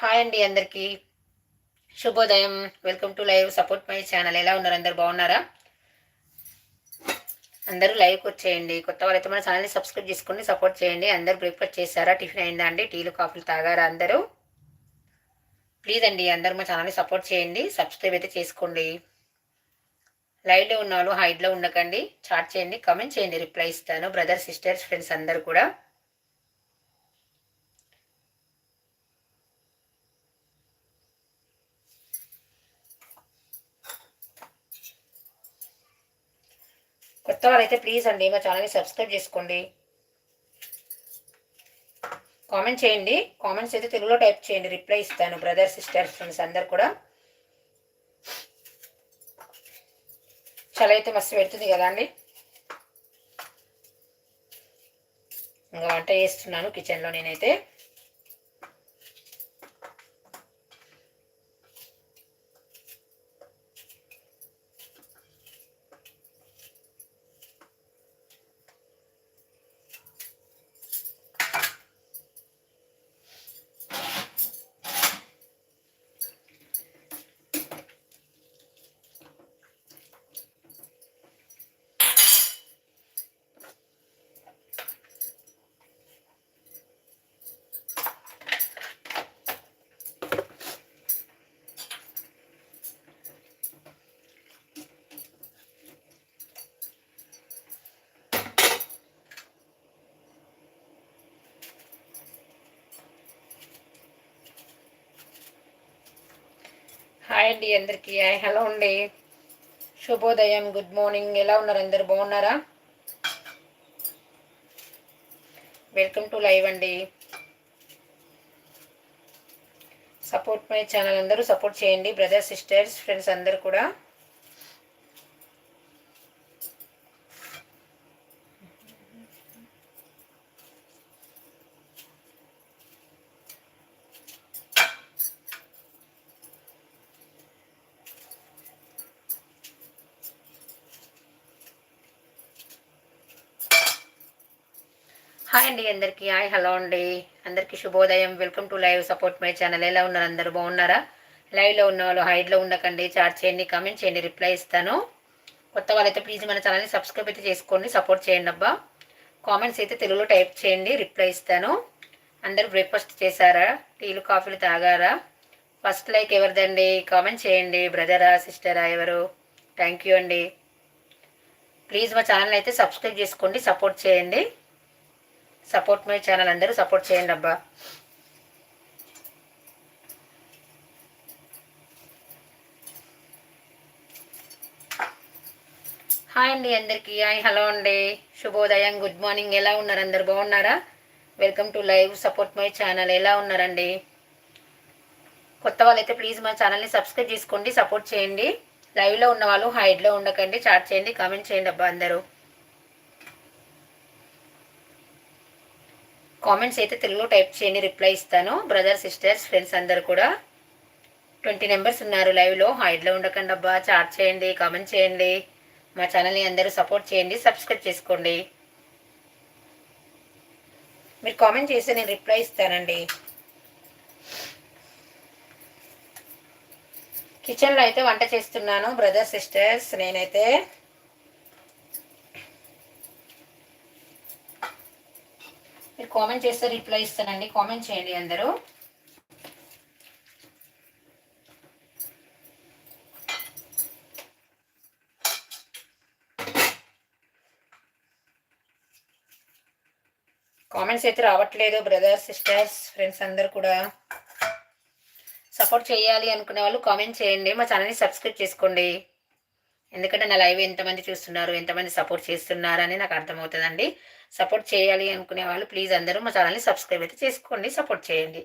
Hi అండి అందరికీ. శుభోదయం. Welcome to live support my channel. ఎలా ఉన్నారు? అందరు బాగున్నారా? అందరూ లైవ్కి వచ్చేయండి. కొత్త వాళ్ళైతే మన ఛానల్ని సబ్స్క్రైబ్ చేసుకోండి సపోర్ట్ చేయండి. అందరు బ్రేక్ఫాస్ట్ చేశారా? టిఫిన్ అయిందా అండి? టీలు కాఫీలు తాగారా అందరూ? ప్లీజ్ అండి అందరూ మా ఛానల్ని సపోర్ట్ చేయండి. సబ్స్క్రైబ్ అయితే చేసుకోండి. లైవ్లో ఉన్న వాళ్ళు హైడ్లో ఉండకండి. చాట్ చేయండి కమెంట్ చేయండి. రిప్లై ఇస్తాను. బ్రదర్ సిస్టర్స్ ఫ్రెండ్స్ అందరు కూడా. కొత్త వాళ్ళైతే ప్లీజ్ అండి మా ఛానల్ని సబ్స్క్రైబ్ చేసుకోండి. కామెంట్ చేయండి. కామెంట్స్ అయితే తెలుగులో టైప్ చేయండి. రిప్లై ఇస్తాను బ్రదర్ సిస్టర్స్ ఫ్రెండ్స్ అందరు కూడా. చలి అయితే మస్తు పెడుతుంది కదా అండి. ఇంకా వంట చేస్తున్నాను కిచెన్లో నేనైతే. హాయ్ అండి అందరికీ. హలో అండి. శుభోదయం గుడ్ మార్నింగ్. ఎలా ఉన్నారు అందరు? బాగున్నారా? వెల్కమ్ టు లైవ్ అండి. సపోర్ట్ మై ఛానల్ అందరూ సపోర్ట్ చేయండి. బ్రదర్స్ సిస్టర్స్ ఫ్రెండ్స్ అందరు కూడా. హాయ్ అండి అందరికీ. హాయ్ హలో అండి. అందరికీ శుభోదయం. Welcome to live support my channel. ఎలా ఉన్నారు? అందరు బాగున్నారా? లైవ్లో ఉన్న వాళ్ళు హైడ్లో ఉండకండి. చాట్ చేయండి కామెంట్ చేయండి రిప్లై ఇస్తాను. కొత్త వాళ్ళైతే ప్లీజ్ మన ఛానల్ని సబ్స్క్రైబ్ అయితే చేసుకోండి. సపోర్ట్ చేయండి అబ్బా. కామెంట్స్ అయితే తెలుగులో టైప్ చేయండి రిప్లై ఇస్తాను. అందరూ బ్రేక్ఫాస్ట్ చేశారా? టీలు కాఫీలు తాగారా? ఫస్ట్ లైక్ ఎవరిదండి? కామెంట్ చేయండి. బ్రదరా సిస్టరా ఎవరు? థ్యాంక్ యూ అండి. ప్లీజ్ మా ఛానల్ అయితే సబ్స్క్రైబ్ చేసుకోండి సపోర్ట్ చేయండి. సపోర్ట్ మై ఛానల్ అందరూ సపోర్ట్ చేయండి అబ్బా. హాయ్ అండి అందరికీ. హాయ్ హలో అండి. శుభోదయం గుడ్ మార్నింగ్. ఎలా ఉన్నారు? అందరు బాగున్నారా? Welcome to live support my channel. ఎలా ఉన్నారండి? కొత్త వాళ్ళైతే ప్లీజ్ మా ఛానల్ని సబ్స్క్రైబ్ చేసుకోండి సపోర్ట్ చేయండి. లైవ్లో ఉన్న వాళ్ళు హైడ్లో ఉండకండి చాట్ చేయండి కామెంట్ చేయండి అబ్బా అందరూ. కామెంట్స్ అయితే తెలుగులో టైప్ చేయండి రిప్లై ఇస్తాను. బ్రదర్ సిస్టర్స్ ఫ్రెండ్స్ అందరు కూడా ట్వంటీ మెంబర్స్ ఉన్నారు లైవ్లో హైడ్లో ఉండకండి అబ్బా చాట్ చేయండి కామెంట్ చేయండి. మా ఛానల్ని అందరూ సపోర్ట్ చేయండి సబ్స్క్రైబ్ చేసుకోండి. మీరు కామెంట్ చేస్తే నేను రిప్లై ఇస్తానండి. కిచెన్లో అయితే వంట చేస్తున్నాను బ్రదర్ సిస్టర్స్ నేనైతే మీరు కామెంట్ చేస్తే రిప్లై ఇస్తానండి. కామెంట్ చేయండి అందరూ. కామెంట్స్ అయితే రావట్లేదు బ్రదర్స్ సిస్టర్స్ ఫ్రెండ్స్ అందరు కూడా. సపోర్ట్ చేయాలి అనుకునే వాళ్ళు కామెంట్ చేయండి. మా ఛానల్ని సబ్స్క్రైబ్ చేసుకోండి. ఎందుకంటే నా లైవ్ ఎంతమంది చూస్తున్నారు ఎంతమంది సపోర్ట్ చేస్తున్నారు అని నాకు అర్థమవుతుందండి. సపోర్ట్ చేయాలి అనుకునే వాళ్ళు ప్లీజ్ అందరూ మా ఛానల్ని సబ్స్క్రైబ్ అయితే చేసుకోండి సపోర్ట్ చేయండి.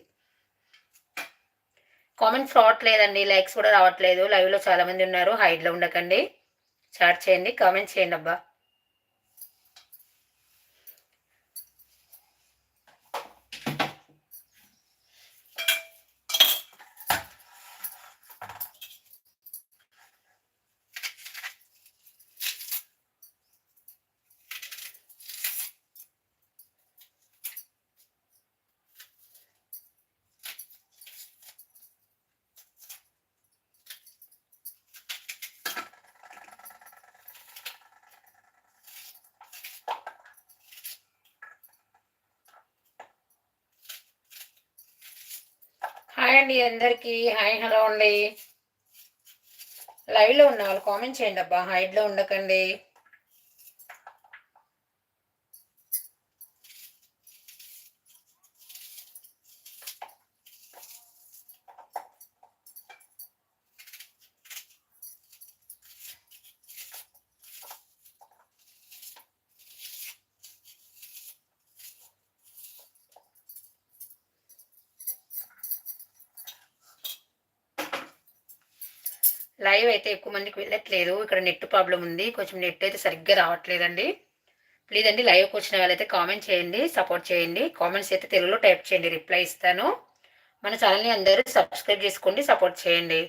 కామెంట్స్ రావట్లేదండి లైక్స్ కూడా రావట్లేదు. లైవ్లో చాలామంది ఉన్నారు హైడ్లో ఉండకండి. చాట్ చేయండి కామెంట్ చేయండి అబ్బా. హాయ్ అండి అందరికి. హాయ్ హలో అండి. లైవ్లో ఉన్న వాళ్ళు కామెంట్ చేయండి అబ్బా. హైడ్లో ఉండకండి. లైవ్ అయితే ఎక్కువ మందికి వెళ్ళట్లేదు. ఇక్కడ నెట్ ప్రాబ్లం ఉంది. కొంచెం నెట్ అయితే సరిగ్గా రావట్లేదండి. ప్లీజ్ అండి లైవ్కి వచ్చిన వాళ్ళైతే కామెంట్ చేయండి సపోర్ట్ చేయండి. కామెంట్స్ అయితే తెలుగులో టైప్ చేయండి రిప్లై ఇస్తాను. మన ఛానల్ని అందరూ సబ్స్క్రైబ్ చేసుకోండి సపోర్ట్ చేయండి.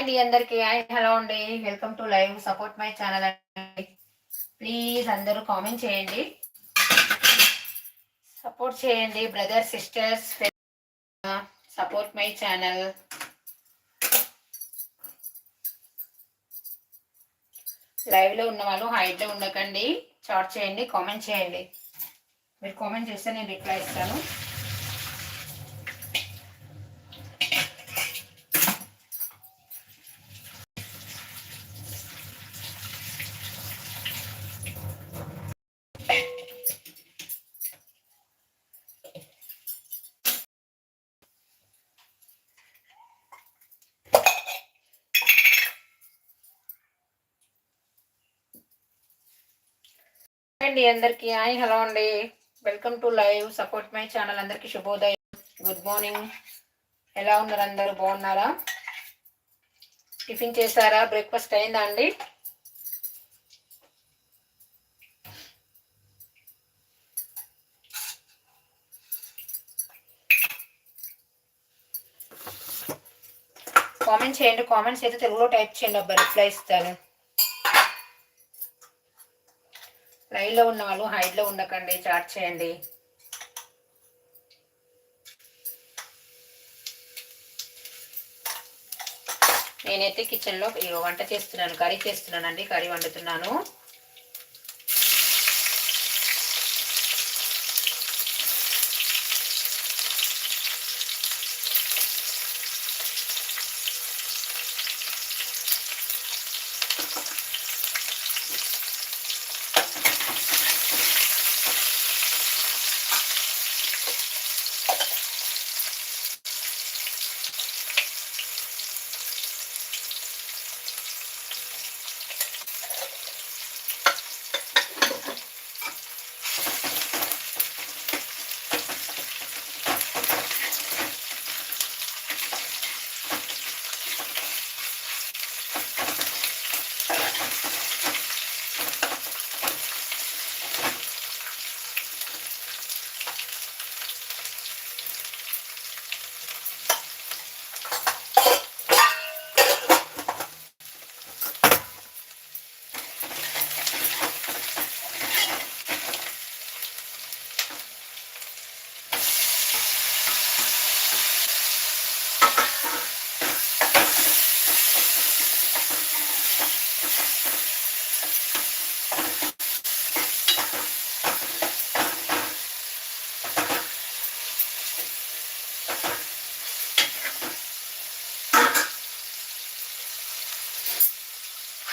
హాయ్ అండి అందరికి. హాయ్ హలో అండి. Welcome to live support my channel అండి. ప్లీజ్ అందరూ కామెంట్ చేయండి. సపోర్ట్ చేయండి brother sisters support my channel. లైవ్లో ఉన్న వాళ్ళు హైట్లో ఉండకండి. చాట్ చేయండి కామెంట్ చేయండి. మీరు కామెంట్ చేస్తే నేను రిప్లై ఇస్తాను. అండి అందరికి హాయ్ హలో అండి. Welcome to live support my channel. అందరికి శుభోదయం. Good morning. ఎలా ఉన్నారు అందరూ? బాగున్నారా? టిఫిన్ చేశారా? బ్రేక్ఫాస్ట్ అయిందా అండి? కామెంట్ చేయండి. కామెంట్స్ అయితే తెలుగులో టైప్ చేయండి. అబ్బా రిప్లై ఇస్తాను. లైవ్లో ఉన్న వాళ్ళు హైట్లో ఉండకండి చాట్ చేయండి. నేనైతే కిచెన్లో వంట చేస్తున్నాను కర్రీ చేస్తున్నానండి కర్రీ వండుతున్నాను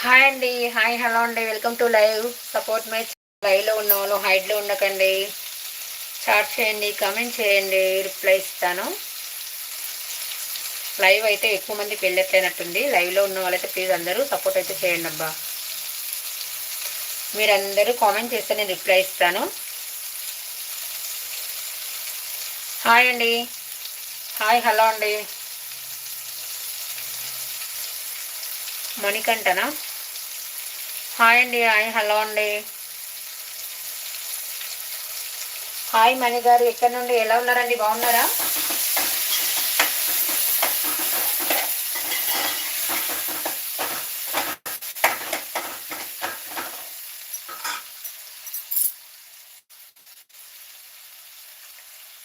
హాయ్ అండి. హాయ్ హలో అండి. Welcome to live. Support my లైవ్లో ఉన్న వాళ్ళు హైడ్లో ఉండకండి. చాట్ చేయండి కమెంట్ చేయండి రిప్లై ఇస్తాను. లైవ్ అయితే ఎక్కువ మందికి వెళ్ళట్లేనట్టుంది. లైవ్లో ఉన్న వాళ్ళైతే ప్లీజ్ అందరూ సపోర్ట్ అయితే చేయండి అబ్బా. మీరందరూ కామెంట్ చేస్తే నేను రిప్లై ఇస్తాను. హాయ్ అండి. హాయ్ హలో అండి. మణికంఠనా? హాయ్ అండి హాయ్ హలో అండి హాయ్ మణి గారు. ఎక్కడి నుండి? ఎలా ఉన్నారండి బాగున్నారా?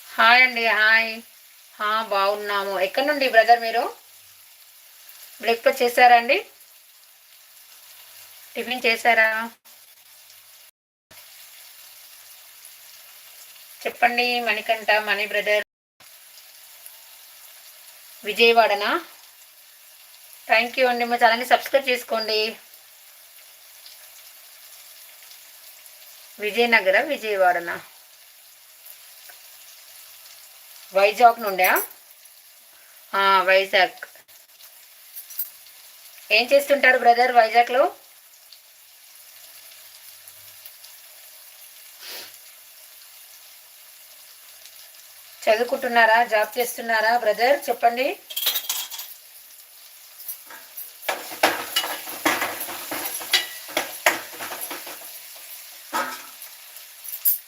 హాయ్ అండి హాయ్ బాగున్నాము. ఎక్కడి నుండి బ్రదర్ మీరు? బ్రేక్ఫాస్ట్ చేశారా అండి టిఫిన్ చేశారా? చెప్పండి మణికంఠ మణి బ్రదర్. విజయవాడనా? థ్యాంక్ యూ అండి. మా ఛానల్ని సబ్స్క్రైబ్ చేసుకోండి. విజయనగర విజయవాడనా? వైజాగ్ నుండా? వైజాగ్. ఏం చేస్తుంటారు బ్రదర్ వైజాగ్లో? చదువుకుంటున్నారా? జాబ్ చేస్తున్నారా బ్రదర్? చెప్పండి.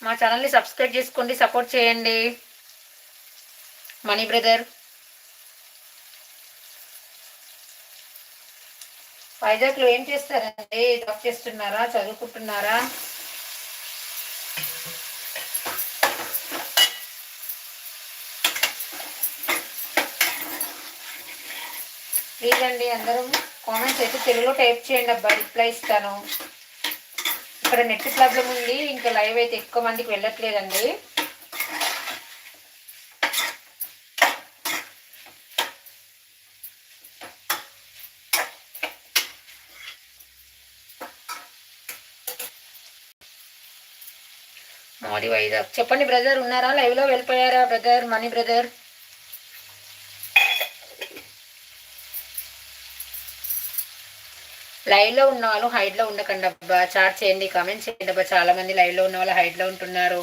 మా ఛానల్ని సబ్స్క్రైబ్ చేసుకోండి సపోర్ట్ చేయండి. Money brother. వైజాగ్లో ఏం చేస్తారండి? జాబ్ చేస్తున్నారా? చదువుకుంటున్నారా? ప్లీజ్ అండి అందరూ కామెంట్స్ అయితే తెలుగులో టైప్ చేయండి అబ్బా రిప్లై ఇస్తాను. ఇక్కడ నెట్ ప్రాబ్లం ఉంది ఇంకా లైవ్ అయితే ఎక్కువ మందికి వెళ్ళట్లేదండి. వైజాగ్. చెప్పండి బ్రదర్ ఉన్నారా? లైవ్లో వెళ్ళిపోయారా బ్రదర్ మనీ బ్రదర్ లైవ్లో ఉన్న వాళ్ళు హైడ్లో ఉండకండి అబ్బా. చాట్ చేయండి కామెంట్ చేయండి అబ్బా. చాలా మంది లైవ్లో ఉన్న వాళ్ళు హైడ్లో ఉంటున్నారు.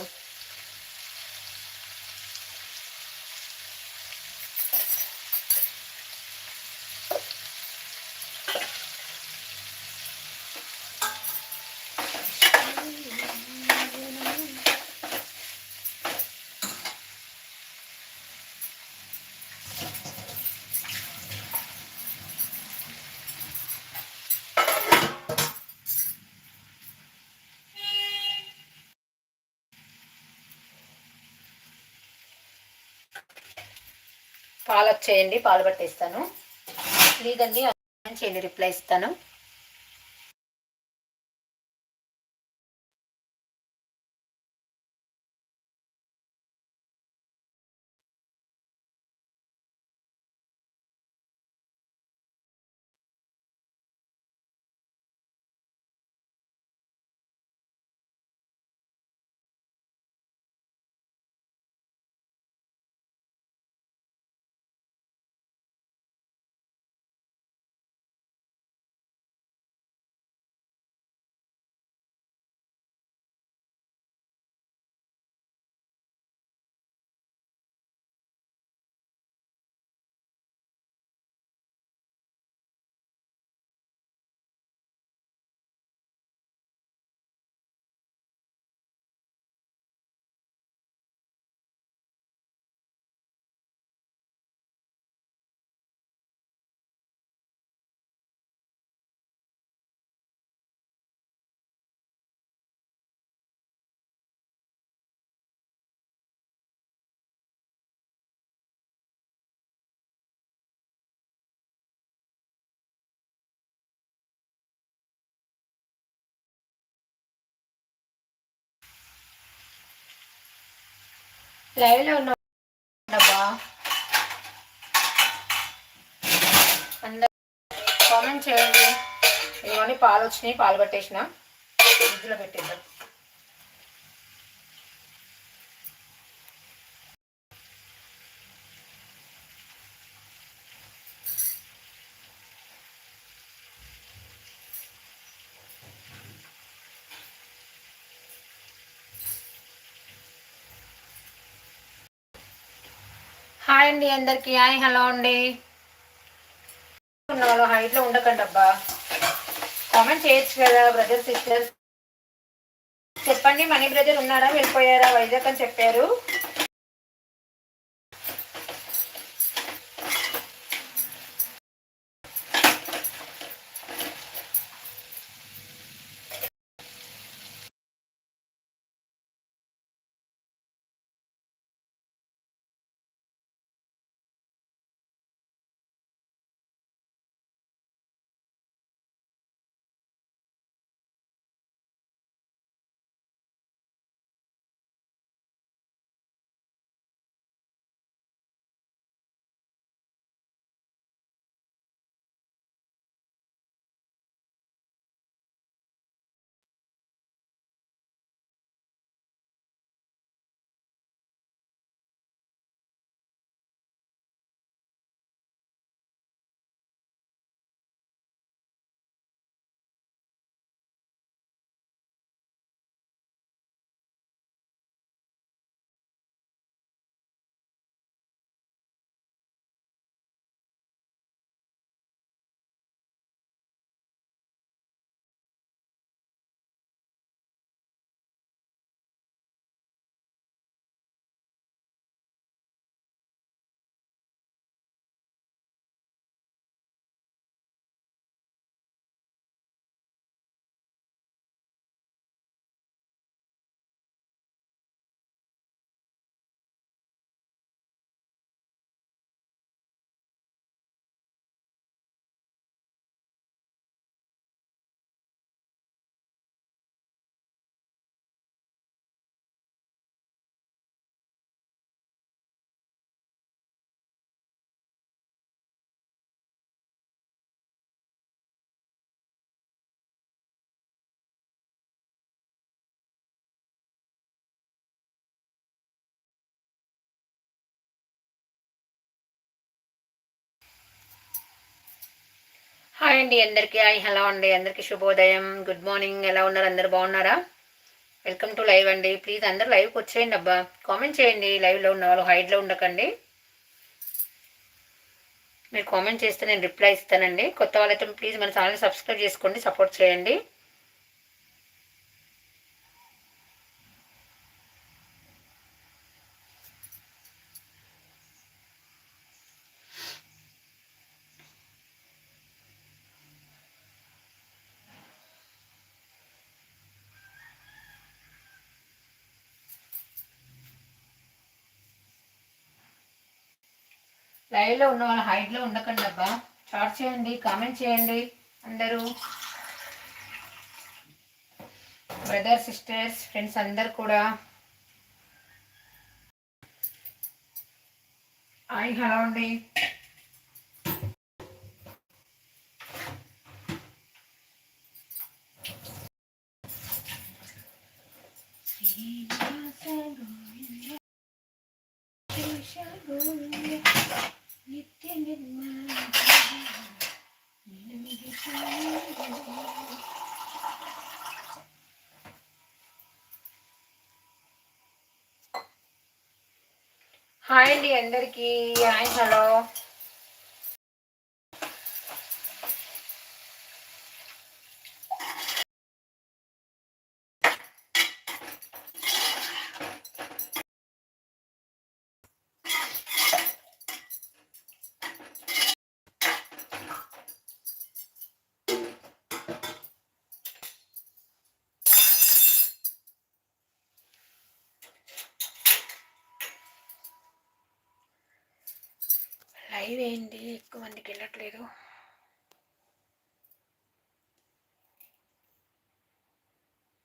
పాలు వచ్చేయండి పాలు పట్టేస్తాను. లేదండి చేయండి రిప్లై ఇస్తాను. లైవ్లో ఉన్న అబ్బా అందరు కామెంట్ చేయండి. ఇవన్నీ పాలు వచ్చినాయి పాలు పట్టేసిన. ఫ్రిడ్జ్లో పెట్టేద్దాం. హాయ్ అండి అందరికి. హాయ్ హలో అండి. ఉన్న వాళ్ళు హైట్లో ఉండకండి అబ్బా. కామెంట్ చేయొచ్చు కదా బ్రదర్ సిస్టర్స్ చెప్పండి మనీ బ్రదర్ ఉన్నారా వెళ్ళిపోయారా? వైజాగ్ అని చెప్పారు. హాయ్ అండి అందరికీ. హాయ్ హలో అండి. అందరికీ శుభోదయం. గుడ్ మార్నింగ్ ఎలా ఉన్నారు? అందరు బాగున్నారా? వెల్కమ్ టు లైవ్ అండి. ప్లీజ్ అందరూ లైవ్కి వచ్చేయండి అబ్బా. కామెంట్ చేయండి. లైవ్లో ఉన్న వాళ్ళు హైడ్లో ఉండకండి. మీరు కామెంట్ చేస్తే నేను రిప్లై ఇస్తానండి. కొత్త వాళ్ళైతే ప్లీజ్ మన ఛానల్ సబ్స్క్రైబ్ చేసుకోండి. సపోర్ట్ చేయండి. లైవ్లో ఉన్న వాళ్ళ హైట్లో ఉండకండి అబ్బా. షార్ట్ చేయండి కామెంట్ చేయండి అందరూ. బ్రదర్ సిస్టర్స్ ఫ్రెండ్స్ అందరు కూడా. హాయ్ హలో అండి. నిత్య హాయ్ అండి అందరికీ హాయ్ హలో లైవ్ ఏంటి ఎక్కువ మందికి వెళ్ళట్లేదు.